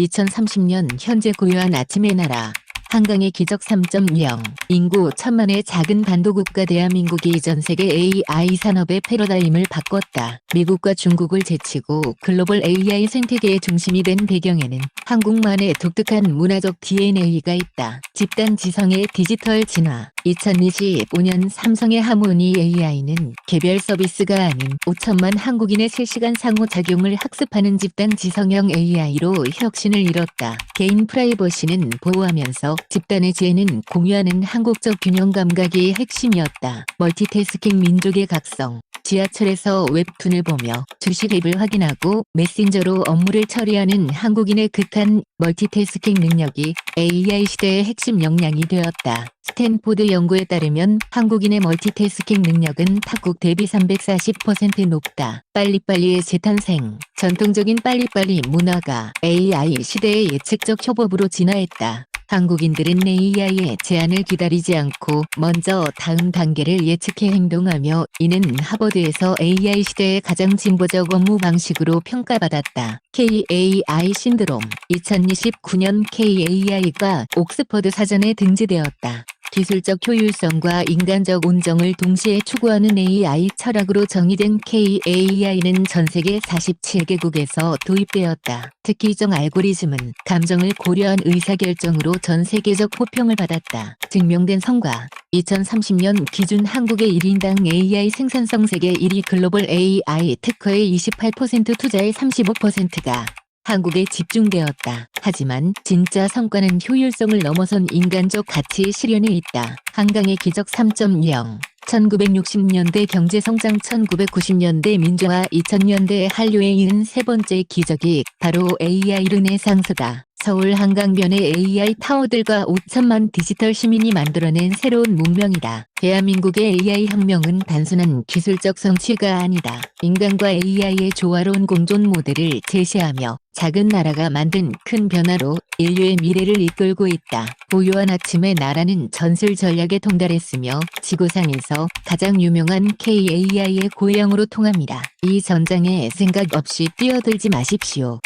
2030년 현재 고유한 아침의 나라 한강의 기적 3.0 인구 천만의 작은 반도국가 대한민국이 전 세계 AI 산업의 패러다임을 바꿨다. 미국과 중국을 제치고 글로벌 AI 생태계의 중심이 된 배경에는 한국만의 독특한 문화적 DNA가 있다. 집단 지성의 디지털 진화 2025년 삼성의 하모니 AI는 개별 서비스가 아닌 5천만 한국인의 실시간 상호작용을 학습하는 집단 지성형 AI로 혁신을 이뤘다. 개인 프라이버시는 보호하면서 집단의 지혜는 공유하는 한국적 균형 감각이 핵심이었다. 멀티태스킹 민족의 각성 지하철에서 웹툰을 보며 주식 앱을 확인하고 메신저로 업무를 처리하는 한국인의 극한 멀티태스킹 능력이 AI 시대의 핵심 역량이 되었다. 스탠포드 연구에 따르면 한국인의 멀티태스킹 능력은 타국 대비 340% 높다. 빨리빨리의 재탄생. 전통적인 빨리빨리 문화가 AI 시대의 예측적 협업으로 진화했다. 한국인들은 AI의 제안을 기다리지 않고 먼저 다음 단계를 예측해 행동하며 이는 하버드에서 AI 시대의 가장 진보적 업무 방식으로 평가받았다. KAI 신드롬 2029년 KAI가 옥스퍼드 사전에 등재되었다. 기술적 효율성과 인간적 온정을 동시에 추구하는 AI 철학으로 정의된 KAI는 전 세계 47개국에서 도입되었다. 특히 정 알고리즘은 감정을 고려한 의사결정으로 전 세계적 호평을 받았다. 증명된 성과 2030년 기준 한국의 1인당 AI 생산성 세계 1위 글로벌 AI 특허의 28% 투자의 35%가 한국에 집중되었다. 하지만 진짜 성과는 효율성을 넘어선 인간적 가치 실현에 있다. 한강의 기적 3.0 1960년대 경제성장 1990년대 민주화 2000년대 한류에 이은 세 번째 기적이 바로 AI 르네상스다. 서울 한강변의 AI 타워들과 5천만 디지털 시민이 만들어낸 새로운 문명이다. 대한민국의 AI 혁명은 단순한 기술적 성취가 아니다. 인간과 AI의 조화로운 공존 모델을 제시하며 작은 나라가 만든 큰 변화로 인류의 미래를 이끌고 있다. 보유한 아침의 나라는 전술 전략에 통달했으며 지구상에서 가장 유명한 KAI의 고해영으로 통합니다. 이 전장에 생각 없이 뛰어들지 마십시오.